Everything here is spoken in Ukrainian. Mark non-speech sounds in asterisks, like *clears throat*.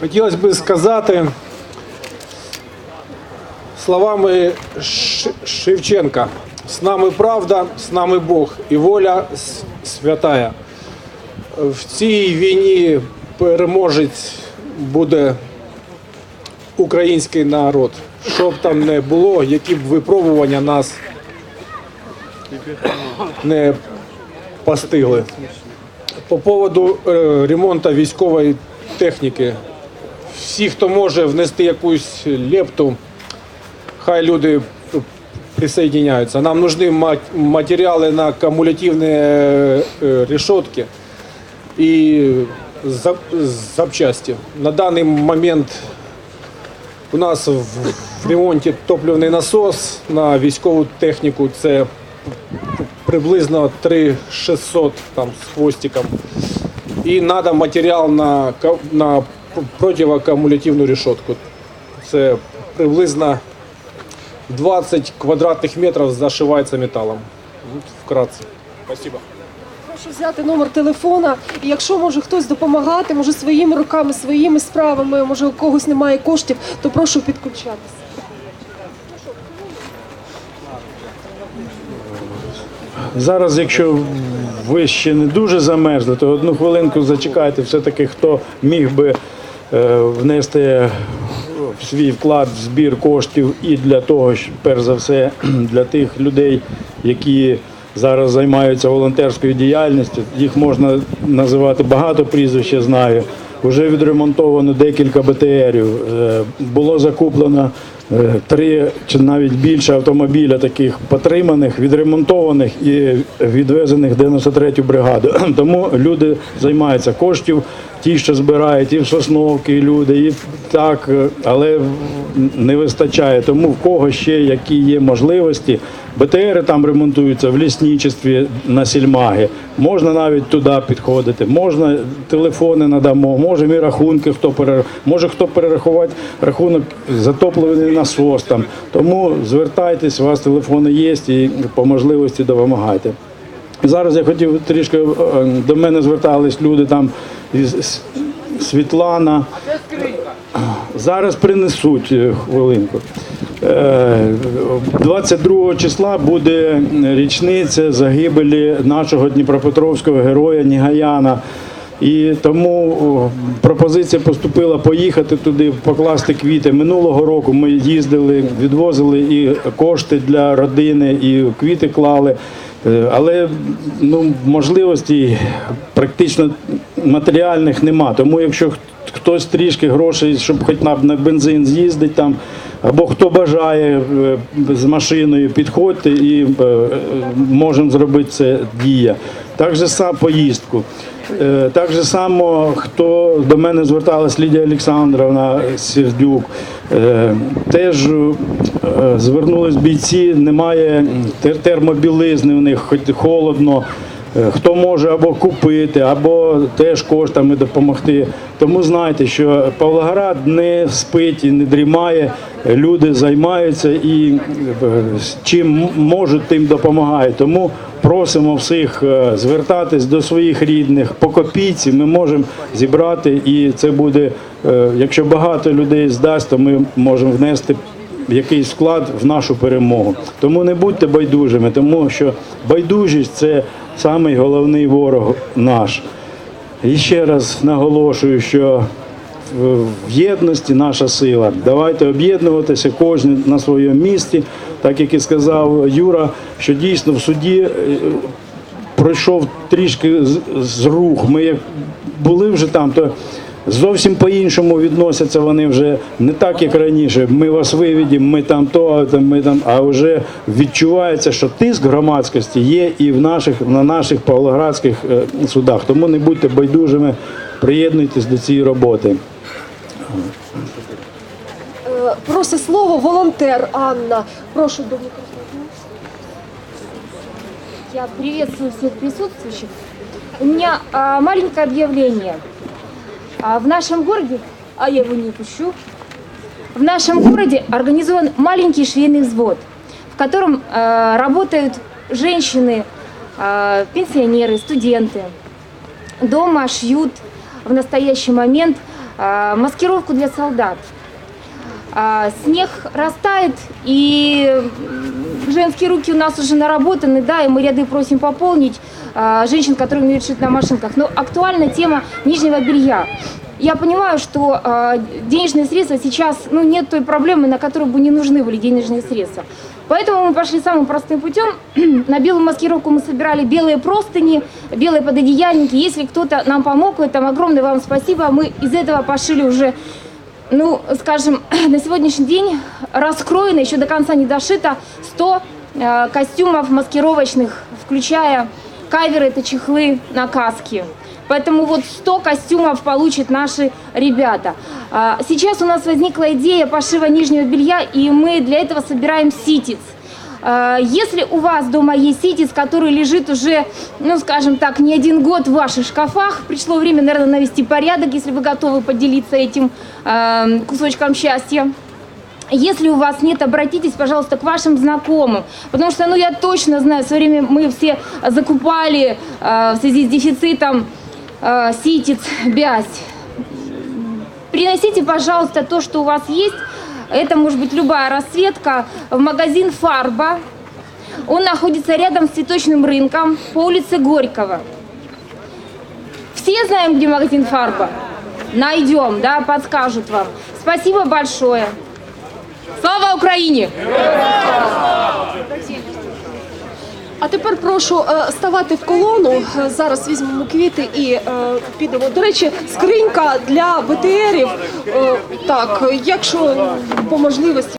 Хотілося б сказати словами Шевченка. З нами правда, з нами Бог і воля святая. В цій війні переможець буде український народ. Що б там не було, які б випробування нас не постигли. По поводу е, ремонту військової техніки Всі, хто може внести якусь лепту, хай люди присоединяются. Нам нужны ма- материалы на кумулятивные э, решетки и за- запчасти. На данный момент у нас в, в ремонті топливний насос на військову техніку. Це приблизно 3600 там, з хвостиком. І треба матеріал на, ка- на противокумулятивну решетку. Це приблизно 20 квадратних метрів зашивається металом. Вкратце. Спасибо. Прошу взяти номер телефона. І якщо може хтось допомагати, може своїми руками, своїми справами, може у когось немає коштів, то прошу підключатися. Зараз, якщо ви ще не дуже замерзли, то одну хвилинку зачекайте, все-таки хто міг би внести в свій вклад в збір коштів і для того, перш за все, *clears throat* для тих людей, які зараз займаються волонтерською діяльністю. Їх можна називати багато прізвищ, я знаю. Вже відремонтовано декілька БТРів. Е, Було закуплено е, три чи навіть більше автомобіля таких потриманих, відремонтованих і відвезених в 93-ю бригаду. *clears throat* Тому люди займаються коштів, ті, що збирають і в Сосновки люди, і так, е, але не вистачає. Тому в кого ще які є можливості. БТРи там ремонтуються в лісничестві на сільмаги. Можна навіть туди підходити, можна телефони надамо, можемо і рахунки, хто перер... може хто перерахувати рахунок затоплений насос там. Тому звертайтесь, у вас телефони є і по можливості допомагайте. Зараз я хотів трішки е, до мене звертались люди там із Світлана. Зараз принесуть е, хвилинку. Е, 22 числа буде річниця загибелі нашого Дніпропетровського героя Нігаяна. І тому пропозиція поступила поїхати туди, покласти квіти. Минулого року ми їздили, відвозили і кошти для родини, і квіти клали. Е, Але ну, можливостей практично матеріальних нема. Тому якщо хтось трішки грошей, щоб хоч на, бензин з'їздить там, або хто бажає е, з машиною, підходьте і е, можемо зробити це дія. Так же сам поїздку. Е, Так же само, хто до мене зверталась Лідія Олександровна Сердюк, е, теж е, звернулись бійці, немає тер- термобілизни в них, хоч холодно. Е, Хто може або купити, або теж коштами допомогти. Тому знайте, що Павлоград не спить і не дрімає. Люди займаються і е, чим можуть, тим допомагають. Тому просимо всіх е, звертатись до своїх рідних по копійці. Ми можемо зібрати, і це буде, якщо багато людей здасть, то ми можемо внести якийсь вклад в нашу перемогу. Тому не будьте байдужими, тому що байдужість це самий головний ворог наш. І ще раз наголошую, що в єдності наша сила. Давайте об'єднуватися, кожен на своєму місці, так як і сказав Юра, що дійсно в суді е, пройшов трішки з рух. Ми як були вже там, то зовсім по-іншому відносяться вони вже не так, як раніше. Ми вас виведемо, ми там то, ми там, а вже відчувається, що тиск громадськості є і в наших, на наших павлоградських е, судах. Тому не будьте байдужими, приєднуйтесь до цієї роботи. Е, Просить слово волонтер Анна. Прошу до мікрофону. Я приветствую всех присутствующих. У меня а, маленькое объявление. А, в нашем городе, а я его не пущу, в нашем городе организован маленький швейный взвод, в котором а, работают женщины, а, пенсионеры, студенты. Дома шьют в настоящий момент а, маскировку для солдат. А, Снег растает, и женские руки у нас уже наработаны, да, и мы ряды просим пополнить а, женщин, которые умеют шить на машинках. Но актуальна тема нижнего белья. Я понимаю, что а, денежные средства сейчас, ну, нет той проблемы, на которую бы не нужны были денежные средства. Поэтому мы пошли самым простым путем. *clears throat* На белую маскировку мы собирали белые простыни, белые пододеяльники. Если кто-то нам помог этом, огромное вам спасибо. Мы из этого пошили уже ну, скажем, *clears throat* на сегодняшний день раскроено, еще до конца не дошито, 100 э, костюмов маскировочных, включая каверы, это чехлы на каски. Поэтому вот 100 костюмов получат наши ребята. А, Сейчас у нас возникла идея пошива нижнего белья, и мы для этого собираем ситец. А, Если у вас дома есть ситец, который лежит уже, ну, скажем так, не один год в ваших шкафах, пришло время, наверное, навести порядок, если вы готовы поделиться этим э, кусочком счастья. Если у вас нет, обратитесь, пожалуйста, к вашим знакомым. Потому что, ну, я точно знаю, в свое время мы все закупали э, в связи с дефицитом э, ситец, бязь. Приносите, пожалуйста, то, что у вас есть. Это может быть любая расцветка в магазин «Фарба». Он находится рядом с цветочным рынком по улице Горького. Все знаем, где магазин «Фарба»? Найдем, да, подскажут вам. Спасибо большое. Слава Україні! А тепер прошу е, ставати в колону. Е, Зараз візьмемо квіти і е, підемо. До речі, скринька для БТРів. Так, якщо по можливості.